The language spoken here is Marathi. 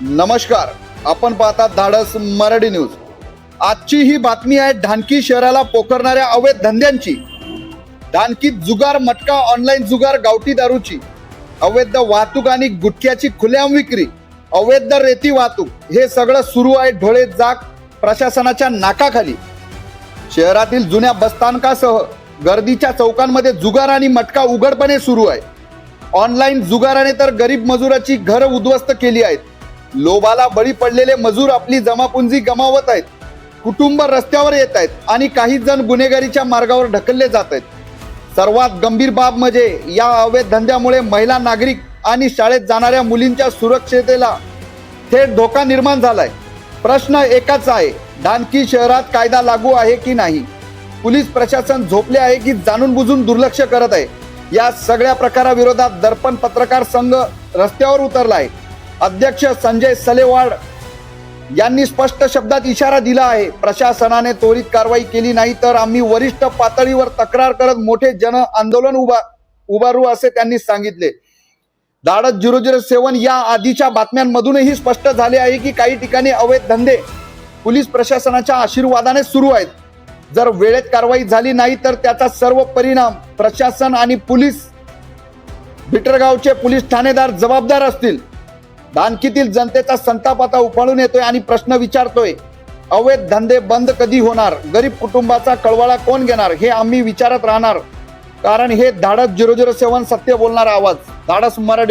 नमस्कार आपण पाहतात धाडस मराठी न्यूज. आजची ही बातमी आहे ढानकी शहराला पोखरणाऱ्या अवैध धंद्यांची. ढानकीत जुगार मटका ऑनलाईन जुगार गावठी दारूची. अवैध वाहतूक आणि गुटख्याची खुलेआम विक्री. अवैध रेती वाहतूक हे सगळं सुरू आहे ढोळे जाग प्रशासनाच्या नाकाखाली. शहरातील जुन्या बसस्थानकासह गर्दीच्या चौकांमध्ये जुगार आणि मटका उघडपणे सुरू आहे. ऑनलाईन जुगाराने तर गरीब मजुराची घर उद्ध्वस्त केली आहेत. लोभाला बळी पडलेले मजूर आपली जमापुंजी गमावत आहेत. कुटुंब रस्त्यावर येत आहेत आणि काही जण गुन्हेगारीच्या मार्गावर ढकलले जात आहेत. सर्वात गंभीर बाब म्हणजे या अवैध धंद्यामुळे महिला नागरिक आणि शाळेत जाणाऱ्या मुलींच्या सुरक्षितेला थेट धोका निर्माण झालाय. प्रश्न एकच आहे डानकी शहरात कायदा लागू आहे की नाही? पोलीस प्रशासन झोपले आहे की जाणून बुजून दुर्लक्ष करत आहे? या सगळ्या प्रकाराविरोधात दर्पण पत्रकार संघ रस्त्यावर उतरला आहे अध्यक्ष संजय सलेवाड यांनी स्पष्ट शब्दात इशारा दिला आहे. प्रशासनाने त्वरित कारवाई केली नाही तर आम्ही वरिष्ठ पातळीवर तक्रार करत मोठे जन आंदोलन उभा उभारू असे त्यांनी सांगितले. धाडस झिरो झिरो सेवन या आधीच्या बातम्यांमधूनही स्पष्ट झाले आहे की काही ठिकाणी अवैध धंदे पोलीस प्रशासनाच्या आशीर्वादाने सुरू आहेत. जर वेळेत कारवाई झाली नाही तर त्याचा सर्व परिणाम प्रशासन आणि पोलीस बिटरगावचे पोलीस ठाणेदार जबाबदार असतील. दानकीतील जनतेचा संताप आता उफाळून येतोय आणि प्रश्न विचारतोय. अवैध धंदे बंद कधी होणार? गरीब कुटुंबाचा कळवाळा कोण घेणार? हे आम्ही विचारत राहणार. कारण हे धाडस झिरो झिरो सेवन सत्य बोलणार आवाज. धाडस मराठी